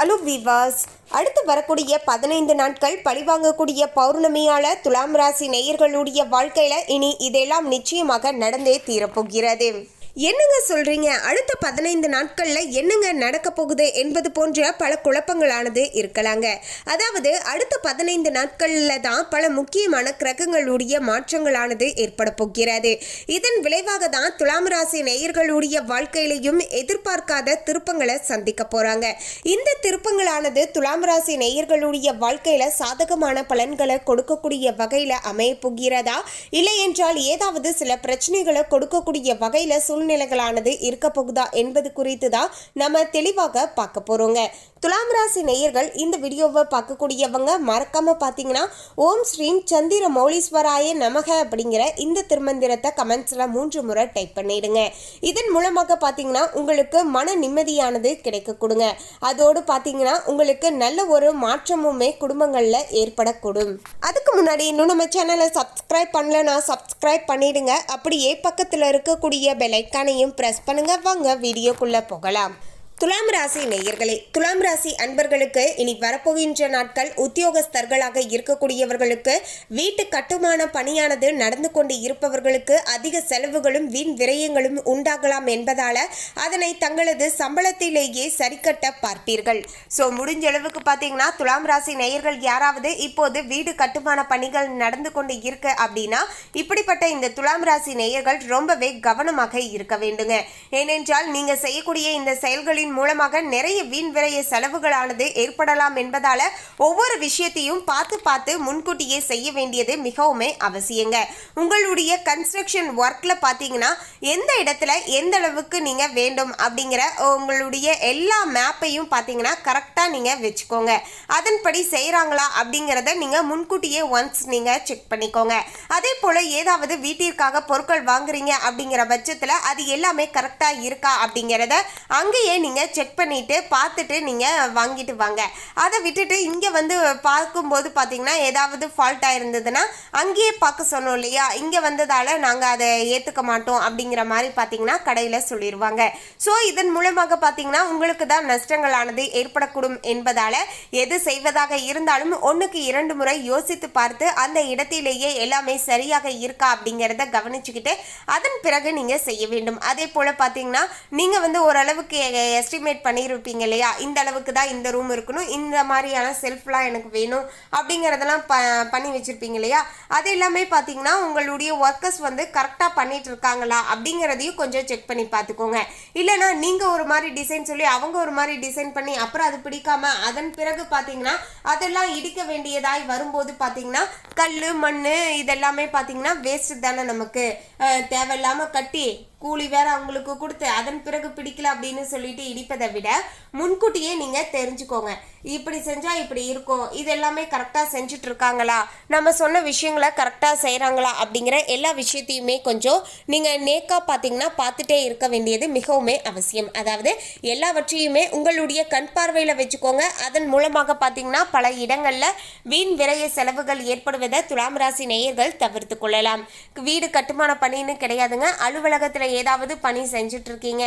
Hello விவாஸ். அடுத்து வரக்கூடிய பதினைந்து நாட்கள் பழிவாங்கக்கூடிய பௌர்ணமியால துலாம் ராசி நேயர்களுடைய வாழ்க்கையில இனி இதெல்லாம் நிச்சயமாக நடந்தே தீரப்போகிறது. என்னங்க சொல்றீங்க? அடுத்த பதினைந்து நாட்கள்ல என்னங்க நடக்க போகுது என்பது போன்ற பல குழப்பங்களானது இருக்கலாங்க. அதாவது அடுத்த பதினைந்து நாட்கள்ல தான் பல முக்கியமான கிரகங்களுடைய மாற்றங்களானது ஏற்பட போகிறது. இதன் விளைவாக தான் துலாம் ராசி நேயர்களுடைய வாழ்க்கையிலையும் எதிர்பார்க்காத திருப்பங்களை சந்திக்க போறாங்க. இந்த திருப்பங்களானது துலாம் ராசி நேயர்களுடைய வாழ்க்கையில சாதகமான பலன்களை கொடுக்கக்கூடிய வகையில அமைய போகிறதா? இல்லை என்றால் ஏதாவது சில பிரச்சனைகளை கொடுக்கக்கூடிய வகையில சூழ்நிலைகளானது இருக்க போகுதா என்பது குறித்து தான் நம்ம தெளிவாக பார்க்க போறோங்க. துலாம் ராசி நேயர்கள் இந்த வீடியோவை பார்க்கக்கூடியவங்க மறக்காம பார்த்தீங்கன்னா ஓம் ஸ்ரீம் சந்திர மௌலீஸ்வராய நமக அப்படிங்கிற இந்த திருமந்திரத்தை கமெண்ட்ஸில் மூன்று முறை டைப் பண்ணிடுங்க. இதன் மூலமாக பார்த்தீங்கன்னா உங்களுக்கு மன நிம்மதியானது கிடைக்க கொடுங்க அதோடு பார்த்தீங்கன்னா உங்களுக்கு நல்ல ஒரு மாற்றமுமே குடும்பங்களில் ஏற்படக்கூடும். அதுக்கு முன்னாடி இன்னும் நம்ம சேனலை சப்ஸ்கிரைப் பண்ணலன்னா சப்ஸ்கிரைப் பண்ணிடுங்க. அப்படியே பக்கத்தில் இருக்கக்கூடிய பெலைக்கானையும் ப்ரெஸ் பண்ணுங்க. வாங்க வீடியோக்குள்ளே போகலாம். துலாம் ராசி நேயர்களே துலாம் ராசி அன்பர்களுக்கு இனி வரப்போகின்ற நாட்கள் உத்தியோகஸ்தர்களாக இருக்கக்கூடியவர்களுக்கு வீட்டு கட்டுமான பணியானது நடந்து கொண்டு இருப்பவர்களுக்கு அதிக செலவுகளும் வீண் விரயங்களும் உண்டாகலாம் என்பதால அதனை தங்களது சம்பளத்திலேயே சரிக்கட்ட பார்ப்பீர்கள். ஸோ முடிஞ்ச அளவுக்கு பார்த்தீங்கன்னா துலாம் ராசி நேயர்கள் யாராவது இப்போது வீடு கட்டுமான பணிகள் நடந்து கொண்டு இருக்க அப்படின்னா இப்படிப்பட்ட இந்த துலாம் ராசி நேயர்கள் ரொம்பவே கவனமாக இருக்க வேண்டுங்க. ஏனென்றால் நீங்கள் செய்யக்கூடிய இந்த செயல்களின் மூலமாக நிறைய வீண் விரைய செலவுகளானது ஏற்படலாம் என்பதால ஒவ்வொரு விஷயத்தையும் பார்த்து பார்த்து முன்கூட்டியே செய்ய வேண்டியது மிகவுமே அவசியங்க. உங்களுடைய கன்ஸ்ட்ரக்ஷன் ஒர்க்ல பார்த்தீங்கன்னா எந்த இடத்துல எந்த அளவுக்கு நீங்க வேண்டும் அப்படிங்கிற உங்களுடைய எல்லா மேப்பையும் பார்த்தீங்கன்னா கரெக்டாக நீங்க வச்சுக்கோங்க. அதன்படி செய்கிறாங்களா அப்படிங்கிறத நீங்க முன்கூட்டியே ஒன்ஸ் நீங்க செக் பண்ணிக்கோங்க. அதே போல ஏதாவது வீட்டிற்காக பொருட்கள் வாங்குறீங்க அப்படிங்கிற பட்சத்தில் அது எல்லாமே கரெக்டாக இருக்கா அப்படிங்கிறத அங்கேயே நீங்கள் செக் பண்ணிட்டு பார்த்துட்டு நீங்கள் வாங்கிட்டு வாங்க. அதை விட்டுட்டு இங்கே வந்து பார்க்கும்போது பார்த்தீங்கன்னா ஏதாவது ஃபால்ட்டாக இருந்ததுன்னா அங்கேயே பார்க்க சொன்னோம் இல்லையா? இங்கே வந்ததால் நாங்கள் அதை ஏற்றுக்க மாட்டோம் அப்படிங்கிற மாதிரி பார்த்தீங்கன்னா கடையில் சொல்லிடுவாங்க ஸோ இதன் மூலமாக பார்த்தீங்கன்னா உங்களுக்கு தான் நஷ்டங்களானது ஏற்படக்கூடும் என்பதால் எது செய்வதாக இருந்தாலும் ஒன்றுக்கு இரண்டு முறை யோசித்து பார்த்து அந்த இடத்திலேயே எல்லாமே சரியாக இருக்கா அப்படிங்கிறத கவனிச்சுக்கிட்டு அதன் பிறகு நீங்கள் செய்ய வேண்டும். அதே போல் பார்த்தீங்கன்னா நீங்கள் வந்து ஓரளவுக்கு எஸ்டிமேட் பண்ணியிருப்பீங்க இல்லையா? இந்த அளவுக்கு தான் இந்த ரூம் இருக்கணும். இந்த மாதிரியான செல்ஃப்லாம் எனக்கு வேணும் அப்படிங்கிறதெல்லாம் ப பண்ணி வச்சுருப்பீங்க இல்லையா? அது எல்லாமே பார்த்தீங்கன்னா உங்களுடைய ஒர்க்கர்ஸ் வந்து கரெக்டாக பண்ணிட்டு இருக்காங்களா அப்படிங்கிறதையும் கொஞ்சம் செக் பண்ணி பார்த்துக்கோங்க இல்லைனா நீங்கள் ஒரு மாதிரி டிசைன் சொல்லி அவங்க ஒரு மாதிரி டிசைன் பண்ணி அப்புறம் அது பிடிக்காம அதன் பிறகு பார்த்தீங்கன்னா அதெல்லாம் இடிக்க வேண்டியதாய் வரும்போது பார்த்தீங்கன்னா கல் மண் இதெல்லாமே பார்த்தீங்கன்னா வேஸ்ட்டு தானே நமக்கு. தேவையில்லாமல் கட்டி கூலி வேற அவங்களுக்கு கொடுத்து அதன் பிறகு பிடிக்கல அப்படின்னு சொல்லிட்டு இடிப்பதை விட முன்கூட்டியே நீங்க தெரிஞ்சுக்கோங்க. இப்படி செஞ்சா இப்படி இருக்கும். இது எல்லாமே கரெக்டா செஞ்சுட்டு இருக்காங்களா? நம்ம சொன்ன விஷயங்களை கரெக்டா செய்கிறாங்களா அப்படிங்கிற எல்லா விஷயத்தையுமே கொஞ்சம் நீங்க நேக்கா பார்த்தீங்கன்னா பார்த்துட்டே இருக்க வேண்டியது மிகவுமே அவசியம். அதாவது எல்லாவற்றையுமே உங்களுடைய கண் பார்வையில் வச்சுக்கோங்க. அதன் மூலமாக பார்த்தீங்கன்னா பல இடங்கள்ல வீண் விரைய செலவுகள் ஏற்படுவதை துலாம் ராசி நேயர்கள் தவிர்த்து கொள்ளலாம். வீடு கட்டுமான பணின்னு கிடையாதுங்க. அலுவலகத்தில் ஏதாவது பணி செஞ்சுட்டு இருக்கீங்க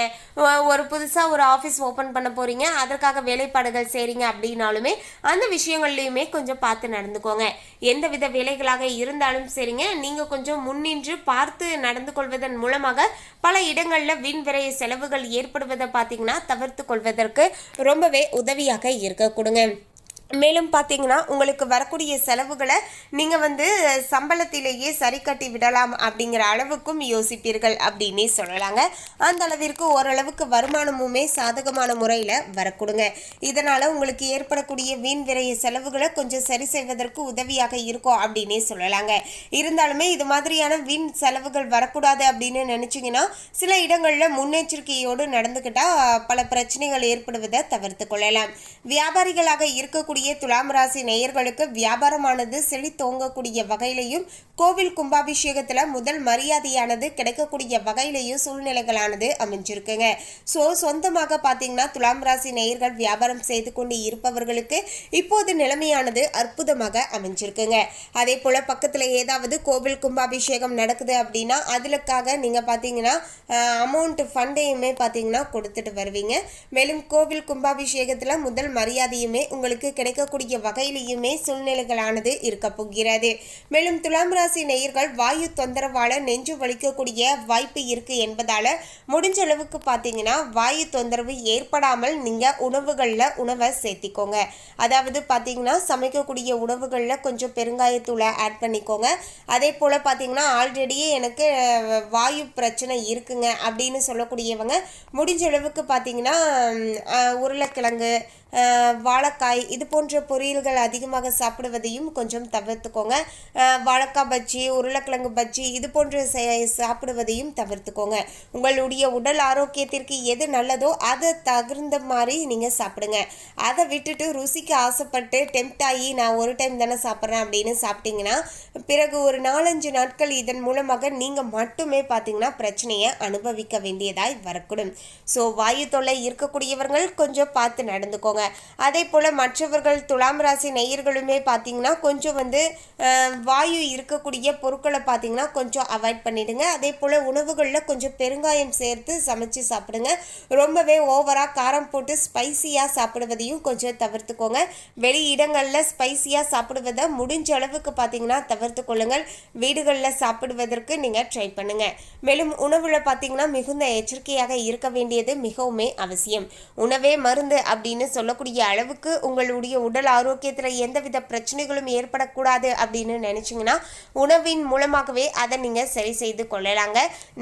ஒரு புதுசாக ஒரு ஆஃபீஸ் ஓப்பன் பண்ண போகிறீங்க அதற்காக வேலைப்பாடுகள் செய்கிறீங்க அப்படின்னாலுமே அந்த விஷயங்கள்லையுமே கொஞ்சம் பார்த்து நடந்துக்கோங்க. எந்த வித வேலைகளாக இருந்தாலும் சரிங்க நீங்கள் கொஞ்சம் முன்னின்று பார்த்து நடந்து கொள்வதன் மூலமாக பல இடங்களில் வீண் விரைய செலவுகள் ஏற்படுவதை பார்த்தீங்கன்னா தவிர்த்து கொள்வதற்கு ரொம்பவே உதவியாக இருக்க கொடுங்க. மேலும் பார்த்தீங்கன்னா உங்களுக்கு வரக்கூடிய செலவுகளை நீங்கள் வந்து சம்பளத்திலேயே சரி கட்டி விடலாம் அப்படிங்கிற அளவுக்கும் யோசிப்பீர்கள் அப்படின்னே சொல்லலாங்க. அந்த அளவிற்கு ஓரளவுக்கு வருமானமுமே சாதகமான முறையில் வரக்கூடுங்க. இதனால் உங்களுக்கு ஏற்படக்கூடிய வீண் விரைய செலவுகளை கொஞ்சம் சரி செய்வதற்கு உதவியாக இருக்கும் அப்படின்னே சொல்லலாங்க. இருந்தாலுமே இது மாதிரியான வீண் செலவுகள் வரக்கூடாது அப்படின்னு நினச்சிங்கன்னா சில இடங்களில் முன்னெச்சரிக்கையோடு நடந்துக்கிட்டால் பல பிரச்சனைகள் ஏற்படுவதை தவிர்த்து கொள்ளலாம். வியாபாரிகளாக இருக்கக்கூடிய வரக்கூடிய துலாம் ராசி நேயர்களுக்கு வியாபாரமானது செழித்தோங்கக்கூடிய வகையிலையும் கோவில் கும்பாபிஷேகத்தில் முதல் மரியாதையானது கிடைக்கக்கூடிய வகையிலையும் சூழ்நிலைகளானது அமைஞ்சிருக்குங்க. ஸோ சொந்தமாக பார்த்தீங்கன்னா துலாம் ராசி நேயர்கள் வியாபாரம் செய்து கொண்டு இருப்பவர்களுக்கு இப்போது நிலைமையானது அற்புதமாக அமைஞ்சிருக்குங்க. அதே போல் பக்கத்தில் ஏதாவது கோவில் கும்பாபிஷேகம் நடக்குது அப்படின்னா அதுலக்காக நீங்கள் பார்த்தீங்கன்னா அமௌண்ட் ஃபண்டையுமே பார்த்தீங்கன்னா கொடுத்துட்டு வருவீங்க. மேலும் கோவில் கும்பாபிஷேகத்தில் முதல் மரியாதையுமே உங்களுக்கு கிடைக்கக்கூடிய வகையிலையுமே சூழ்நிலைகளானது இருக்க போகிறது. மேலும் துலாம் ராசி நேயர்கள் வாயு தொந்தரவால நெஞ்சு வலிக்கக்கூடிய வாய்ப்பு இருக்கு என்பதால முடிஞ்ச அளவுக்கு பார்த்தீங்கன்னா வாயு தொந்தரவு ஏற்படாமல் நீங்கள் உணவுகளில் உணவை சேர்த்திக்கோங்க. அதாவது பார்த்தீங்கன்னா சமைக்கக்கூடிய உணவுகளில் கொஞ்சம் பெருங்காயத்தூளை ஆட் பண்ணிக்கோங்க. அதே போல் பார்த்தீங்கன்னா ஆல்ரெடியே எனக்கு வாயு பிரச்சனை இருக்குங்க அப்படின்னு சொல்லக்கூடியவங்க முடிஞ்ச அளவுக்கு பார்த்தீங்கன்னா உருளைக்கிழங்கு வாழைக்காய் இது போன்ற பொரியல்கள் அதிகமாக சாப்பிடுவதையும் கொஞ்சம் தவிர்த்துக்கோங்க. வாழைக்காய் பஜ்ஜி உருளைக்கிழங்கு பஜ்ஜி இது போன்ற செ- சாப்பிடுவதையும் தவிர்த்துக்கோங்க. உங்களுடைய உடல் ஆரோக்கியத்திற்கு எது நல்லதோ அதை தகுந்த மாதிரி நீங்கள் சாப்பிடுங்க. அதை விட்டுட்டு ருசிக்கு ஆசைப்பட்டு டெம்ட் ஆகி நான் ஒரு டைம் தானே சாப்பிட்றேன் அப்படின்னு சாப்பிட்டீங்கன்னா பிறகு ஒரு நாலஞ்சு நாட்கள் இதன் மூலமாக நீங்கள் மட்டுமே பார்த்தீங்கன்னா பிரச்சனையை அனுபவிக்க வேண்டியதாய் வரக்கூடும். ஸோ வாயு தொல்லை இருக்கக்கூடியவர்கள் கொஞ்சம் பார்த்து நடந்துக்கோங்க. அதே போல் மற்றவர்கள் துலாம் ராசி நேயர்களுமே பார்த்தீங்கன்னா கொஞ்சம் வந்து வாயு இருக்கக்கூடிய பொருட்களை பார்த்தீங்கன்னா கொஞ்சம் அவாய்ட் பண்ணிடுங்க. அதே போல் உணவுகளில் கொஞ்சம் பெருங்காயம் சேர்த்து சமைச்சு சாப்பிடுங்க. ரொம்பவே ஓவராக காரம் போட்டு ஸ்பைசியாக சாப்பிடுவதையும் கொஞ்சம் தவிர்த்துக்கோங்க. வெளி இடங்களில் ஸ்பைசியாக சாப்பிடுவதை முடிஞ்ச அளவுக்கு பார்த்தீங்கன்னா தவிர்த்து கொள்ளுங்கள். வீடுகளில் சாப்பிடுவதற்கு நீங்கள் ட்ரை பண்ணுங்கள் மேலும் உணவில் பார்த்தீங்கன்னா மிகுந்த எச்சரிக்கையாக இருக்க வேண்டியது மிகவுமே அவசியம். உணவே மருந்து அப்படின்னு சொல்லக்கூடிய அளவுக்கு உங்களுடைய உடல் ஆரோக்கியத்தில் எந்தவித பிரச்சனைகளும் ஏற்படக்கூடாது அப்படின்னு நினச்சிங்கன்னா உணவின் மூலமாகவே அதை நீங்கள் சரி செய்து கொள்ளலாங்க.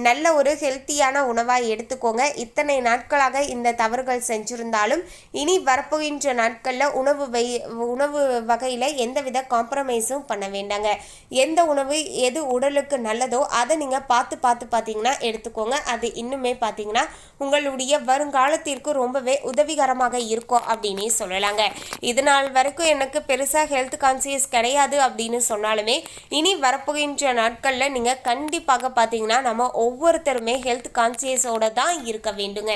நல்ல ஒரு ஹெல்த்தியான உணவாக எடுத்துக்கோங்க. இத்தனை நாட்களாக இந்த தவறுகள் செஞ்சுருந்தாலும் இனி வரப்போகின்ற நாட்களில் உணவு வை உணவு வகையில் எந்தவித காம்ப்ரமைஸும் பண்ண வேண்டாங்க. எந்த உணவு எது உடலுக்கு நல்லதோ அதை நீங்கள் பார்த்து பார்த்து பார்த்தீங்கன்னா எடுத்துக்கோங்க. அது இன்னுமே பார்த்தீங்கன்னா உங்களுடைய வருங்காலத்திற்கு ரொம்பவே உதவிகரமாக இருக்கும். அப்படின்னே சொல்லலாங்க. இது நாள் வரைக்கும் எனக்கு பெருசாக ஹெல்த் கான்சியஸ் கிடையாது அப்படின்னு சொன்னாலுமே இனி வரப்போகின்ற நாட்களில் நீங்கள் கண்டிப்பாக பார்த்தீங்கன்னா நம்ம ஒவ்வொருத்தருமே ஹெல்த் கான்சியஸோட தான் இருக்க வேண்டுங்க.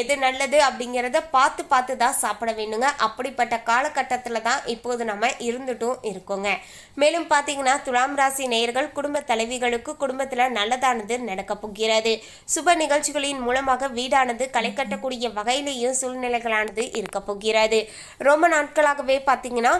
எது நல்லது அப்படிங்கிறத பார்த்து பார்த்து தான் சாப்பிட வேண்டுங்க. அப்படிப்பட்ட காலகட்டத்தில் தான் இப்போது நம்ம இருந்துட்டும் இருக்கோங்க. மேலும் பார்த்தீங்கன்னா துலாம் ராசி நேயர்கள் குடும்ப தலைவிகளுக்கு குடும்பத்தில் நல்லதானது நடக்க போகிறது. சுப நிகழ்ச்சிகளின் மூலமாக வீடானது களை கட்டக்கூடிய வகையிலேயும் சூழ்நிலைகளானது இருக்க போகிறது ரொம்ப நாட்களாகவே பார்த்தீங்கன்னா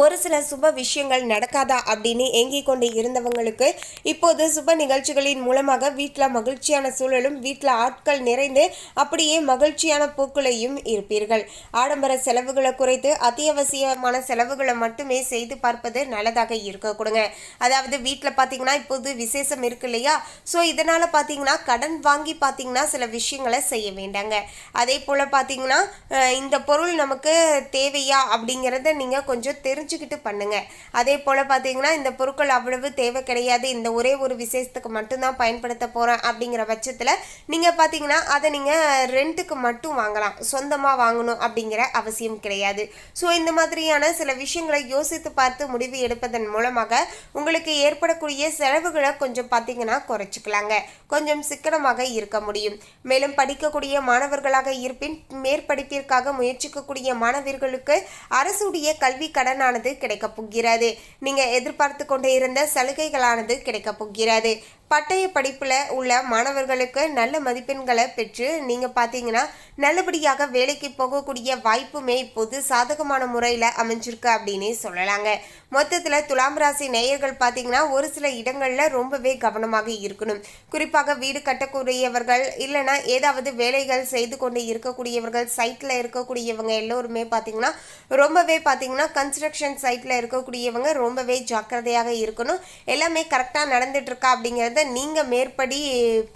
ஒரு சில சுப விஷயங்கள் நடக்காதா அப்படின்னு ஏங்கிக் கொண்டு இருந்தவங்களுக்கு இப்போது சுப நிகழ்ச்சிகளின் மூலமாக வீட்டில் மகிழ்ச்சியான சூழலும் வீட்டில் ஆட்கள் நிறைந்து அப்படியே மகிழ்ச்சியான பூக்களையும் இருப்பீர்கள். ஆடம்பர செலவுகளை குறைத்து அத்தியாவசியமான செலவுகளை மட்டுமே செய்து பார்ப்பது நல்லதாக இருக்க கொடுங்க. அதாவது வீட்டில் பார்த்தீங்கன்னா இப்போது விசேஷம் இருக்கு இல்லையா? ஸோ இதனால் பார்த்தீங்கன்னா கடன் வாங்கி பார்த்தீங்கன்னா சில விஷயங்களை செய்ய வேண்டாங்க. அதே போல் பார்த்தீங்கன்னா இந்த பொருள் நமக்கு தேவையா அப்படிங்கிறத நீங்கள் கொஞ்சம் தெரிஞ்சுக்கிட்டு பண்ணுங்க. அதே போல் பார்த்தீங்கன்னா இந்த பொருட்கள் அவ்வளவு தேவை கிடையாது. இந்த ஒரே ஒரு விசேஷத்துக்கு மட்டும்தான் பயன்படுத்த போகிறேன் அப்படிங்கிற பட்சத்தில் நீங்கள் பார்த்தீங்கன்னா அதை நீங்கள் ரெண்ட்டுக்கு மட்டும் வாங்கலாம். சொந்தமாக வாங்கணும் அப்படிங்கிற அவசியம் கிடையாது. ஸோ இந்த மாதிரியான சில விஷயங்களை யோசித்து பார்த்து முடிவு எடுப்பதன் மூலமாக உங்களுக்கு ஏற்படக்கூடிய செலவுகளை கொஞ்சம் பார்த்தீங்கன்னா குறைச்சிக்கலாங்க. கொஞ்சம் சிக்கனமாக இருக்க முடியும். மேலும் படிக்கக்கூடிய மாணவர்களாக இருப்பின் மேற்படிப்பிற்காக முயற்சிக்கக்கூடிய மாணவர்களுக்கு அரசுடைய கல்வி சலுகைகளானது கிடைக்கப் போகிறது. நீங்கள் எதிர்பார்த்து கொண்டே இருந்த சலுகைகளானது கிடைக்கப் போகிறது. பட்டய படிப்பில் உள்ள மாணவர்களுக்கு நல்ல மதிப்பெண்களை பெற்று நீங்கள் பார்த்தீங்கன்னா நல்லபடியாக வேலைக்கு போகக்கூடிய வாய்ப்புமே இப்போது சாதகமான முறையில் அமைஞ்சிருக்கு அப்படின்னே சொல்லலாங்க. மொத்தத்தில் துலாம் ராசி நேயர்கள் பார்த்தீங்கன்னா ஒரு சில இடங்களில் ரொம்பவே கவனமாக இருக்கணும். குறிப்பாக வீடு கட்டக்கூடியவர்கள் இல்லைன்னா ஏதாவது வேலைகள் செய்து கொண்டு இருக்கக்கூடியவர்கள் சைட்டில் இருக்கக்கூடியவங்க எல்லோருமே பார்த்தீங்கன்னா ரொம்பவே பார்த்தீங்கன்னா கன்ஸ்ட்ரக்ஷன் சைட்டில் இருக்கக்கூடியவங்க ரொம்பவே ஜாக்கிரதையாக இருக்கணும். எல்லாமே கரெக்டாக நடந்துட்டு இருக்கா அப்படிங்கிறத நீங்கள் மேற்படி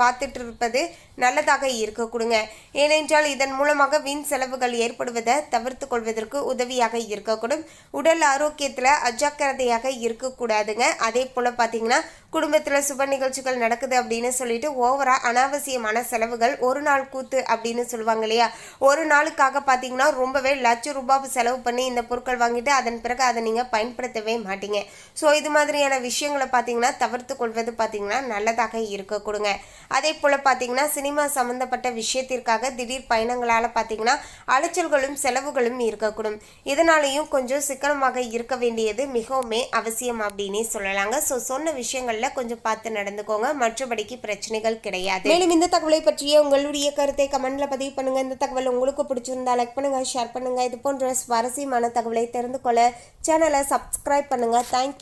பார்த்துட்டு இருப்பது நல்லதாக இருக்க கொடுங்க. ஏனென்றால் இதன் மூலமாக வீண் செலவுகள் ஏற்படுவதை தவிர்த்து கொள்வதற்கு உதவியாக இருக்கக்கூடும் உடல் ஆரோக்கியத்தில் அஜாக்கிரதையாக இருக்கக்கூடாதுங்க அதே போல் பார்த்திங்கன்னா குடும்பத்தில் சுப நிகழ்ச்சிகள் நடக்குது அப்படின்னு சொல்லிட்டு ஓவராக அனாவசியமான செலவுகள் ஒரு நாள் கூத்து அப்படின்னு சொல்லுவாங்க இல்லையா? ஒரு நாளுக்காக பார்த்தீங்கன்னா ரொம்பவே லட்சம் ரூபாய் செலவு பண்ணி இந்த பொருட்கள் வாங்கிட்டு அதன் பிறகு அதை நீங்கள் பயன்படுத்தவே மாட்டீங்க. ஸோ இது மாதிரியான விஷயங்களை பார்த்தீங்கன்னா தவிர்த்து கொள்வது பார்த்தீங்கன்னா நல்லதாக இருக்க கொடுங்க. அதே போல் பார்த்தீங்கன்னா சினிமா சம்மந்தப்பட்ட விஷயத்திற்காக திடீர் பயணங்களால் பார்த்தீங்கன்னா அலைச்சல்களும் செலவுகளும் இருக்கக்கூடும். இதனாலையும் கொஞ்சம் சிக்கனமாக இருக்க வேண்டியது மிகவுமே அவசியம் அப்படின்னே சொல்லலாங்க. ஸோ சொன்ன விஷயங்கள் விஷயங்களில் கொஞ்சம் பார்த்து நடந்துக்கோங்க. மற்றபடிக்கு பிரச்சனைகள் கிடையாது. மேலும் இந்த தகவலை பற்றிய உங்களுடைய கருத்தை கமெண்ட்ல பதிவு பண்ணுங்க. இந்த தகவல் உங்களுக்கு பிடிச்சிருந்தா லைக் பண்ணுங்க ஷேர் பண்ணுங்க. இது போன்ற சுவாரஸ்யமான தகவலை தெரிந்து கொள்ள சேனலை சப்ஸ்கிரைப் பண்ணுங்க. தேங்க்யூ